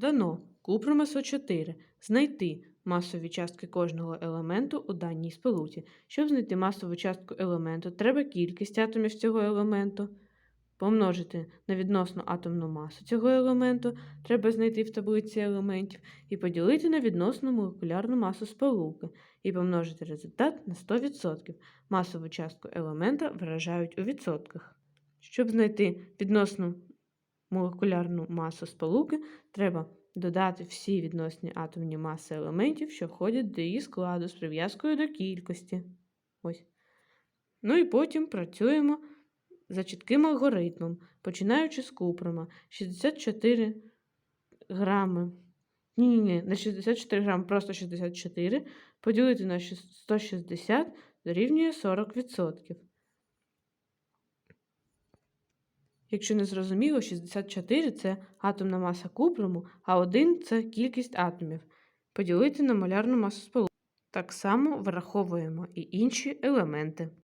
Дано купрум СО4. Знайти масові частки кожного елементу у даній сполуці. Щоб знайти масову частку елементу, треба кількість атомів цього елементу. Помножити на відносну атомну масу цього елементу, треба знайти в таблиці елементів, і поділити на відносну молекулярну масу сполуки, і помножити результат на 100%. Масову частку елемента виражають у відсотках. Щоб знайти відносну молекулярну масу сполуки, треба додати всі відносні атомні маси елементів, що входять до її складу з прив'язкою до кількості. Ось. Ну і потім працюємо за чітким алгоритмом, починаючи з купрома. 64 грами. Ні-ні-ні, не 64 грами, просто 64. Поділити на 160 дорівнює 40%. Якщо не зрозуміло, 64 це атомна маса купруму, а 1 це кількість атомів. Поділити на молярну масу сполуки. Так само враховуємо і інші елементи.